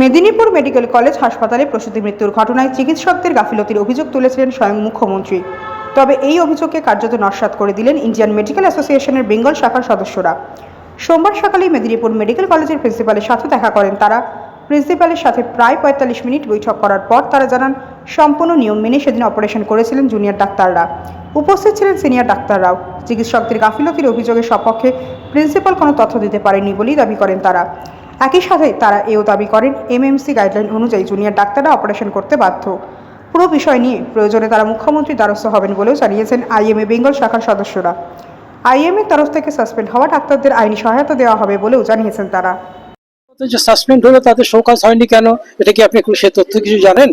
Medinipur medical college হাসপাতালে প্রসূতি মৃত্যুর ঘটনায় চিকিৎসকদের গাফিলতির অভিযোগ তুলেছিলেন স্বয়ং মুখ্যমন্ত্রী। তবে এই অভিযোগকে কার্যত নস্বাত করে দিলেন ইন্ডিয়ান মেডিকেল অ্যাসোসিয়েশনের বেঙ্গল শাখার সদস্যরা। সোমবার সকালেই মেদিনীপুর মেডিকেল কলেজের প্রিন্সিপালের সাথে দেখা করেন তারা। প্রিন্সিপালের সাথে প্রায় পঁয়তাল্লিশ মিনিট বৈঠক করার পর তারা জানান, সম্পূর্ণ নিয়ম মেনে সেদিন অপারেশন করেছিলেন জুনিয়র ডাক্তাররা। উপস্থিত ছিলেন সিনিয়র ডাক্তাররাও। চিকিৎসকদের গাফিলতির অভিযোগের সপক্ষে প্রিন্সিপাল কোনো তথ্য দিতে পারেনি বলেই দাবি করেন তারা। একই সাথে তারা এও দাবি করেন এমএমসি গাইডলাইন অনুযায়ী জুনিয়র ডাক্তাররা অপারেশন করতে বাধ্য। পুরো বিষয় নিয়ে প্রয়োজনে তারা মুখ্যমন্ত্রীর দ্বারস্থ হবেন বলেও জানিয়েছেন আইএমএ বেঙ্গল শাখার সদস্যরা। আইএমএর তরফ থেকে সাসপেন্ড হওয়া ডাক্তারদের আইনি সহায়তা দেওয়া হবে বলেও জানিয়েছেন তারা। যে সাসপেন্ড হলো তাদের শোকাজ হয়নি কেন? এটা কি আপনি কোনো সে তথ্য কিছু জানেন?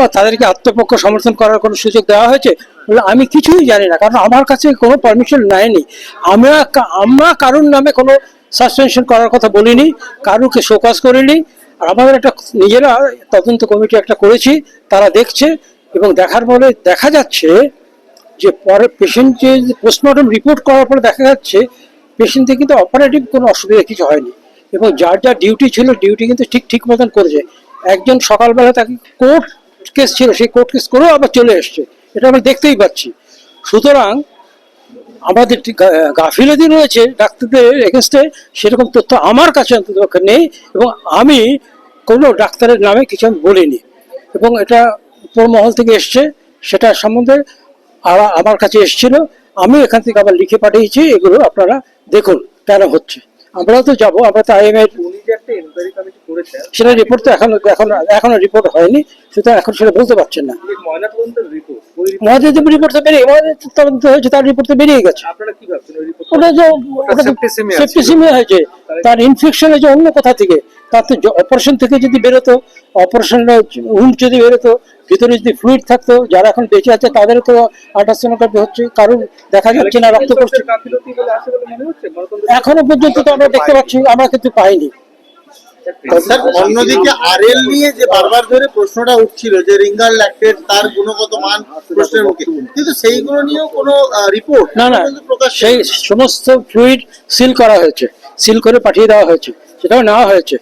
ও তাদেরকে আত্মপক্ষ সমর্থন করার কোনো সুযোগ দেওয়া হয়েছে? আমি কিছুই জানি না, কারণ আমার কাছে কোনো পারমিশন নেয়নি। আমরা আমরা কারোর নামে কোনো সাসপেনশন করার কথা বলিনি, কারুকে শোকাজ করিনি। আর আমাদের একটা নিজেরা তদন্ত কমিটি একটা করেছি, তারা দেখছে এবং দেখার পরে দেখা যাচ্ছে যে পরে পেশেন্ট যে পোস্টমর্টম রিপোর্ট করার পরে দেখা যাচ্ছে পেশেন্টের কিন্তু অপারেটিভ কোনো অসুবিধা কিছু হয়নি। এবং যার যা ডিউটি ছিল ডিউটি কিন্তু ঠিক ঠিক মতন করেছে। একজন সকালবেলা তাকে কোর্ট কেস ছিল, সেই কোর্ট কেস করেও আবার চলে এসছে। এটা আমি দেখতেই পাচ্ছি। সুতরাং আমাদের গাফিলতি রয়েছে ডাক্তারদের এগেনস্টে সেরকম তথ্য আমার কাছে অন্তত নেই এবং আমি কোনো ডাক্তারের নামে কিছু আমি বলিনি। এবং এটা উপর মহল থেকে এসছে সেটা সম্বন্ধে আমার কাছে এসেছিল। আমি এখান থেকে আবার লিখে পাঠিয়েছি এগুলো আপনারা দেখুন কেন হচ্ছে। আমরাও তো যাব আমরা তো আইএম এর উনি একটা এনকোয়ারি কমিটি করেছেন সেটা রিপোর্ট তো এখন এখন এখনও রিপোর্ট হয়নি সুতরাং এখন সেটা বলতে পারছেন না। রিপোর্ট মহাদেব রিপোর্ট তো বেরিয়ে মহাদেব তদন্ত হয়েছে তার রিপোর্ট তো বেরিয়ে গেছে। আপনারা কি ভাবছেন ওই রিপোর্ট ওটা যে ওটা সেপ্টিসিমিয়া হয়েছে তার ইনফেকশন হয়েছে অন্য কোথা থেকে? তার তো অপারেশন থেকে যদি বেরোতো অপারেশনের যদি বেরোতো ভিতরে যদি ফ্লুইড থাকতো যারা এখন বেঁচে আছে তাদেরও তো আল্ট্রাসোনোগ্রাফি হচ্ছে। কারণ দেখা যাচ্ছে না রক্ত পড়ছে। এখনও পর্যন্ত তো আমরা দেখতে পাচ্ছি আমরা কিন্তু পাইনি। স্যার অন্যদিকে আরএল নিয়ে যে বারবার ধরে প্রশ্নটা উঠছিল যে রিঙ্গার ল্যাকটেট তার গুণগত মান প্রশ্নের মুখে। কিন্তু সেইগুলো নিয়েও কোনো রিপোর্ট না না প্রকাশ সেই সমস্ত ফ্লুইড সিল করা হয়েছে সিল করে পাঠিয়ে দেওয়া হয়েছে সেটাও নেওয়া হয়েছে।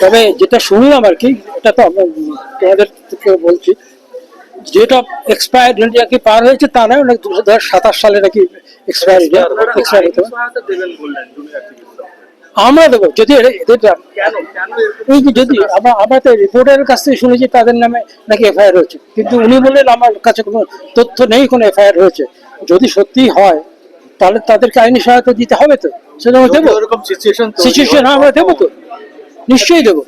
তবে যেটা শুনলাম আর কি এটা তো আমরা তোমাদের থেকে বলছি যেটা এক্সপায়ার নাকি পার হয়েছে তা নয় অনেক দু হাজার সাতাশ সালে নাকি এক্সপায়ার আপনারা এক্সপায়ার আমরা দেবো যদি এদের এই যে যদি আমরা তো রিপোর্টের কাছ থেকে শুনেছি তাদের নামে নাকি এফআইআর হয়েছে। কিন্তু উনি বললেন আমার কাছে কোনো তথ্য নেই কোনো এফআইআর হয়েছে। যদি সত্যি হয় তাহলে তাদেরকে আইনি সহায়তা দিতে হবে তো? সেটা আমরা দেবো। সিচুয়েশন সিচুয়েশন আমরা দেবো তো? নিশ্চয়ই দেবো।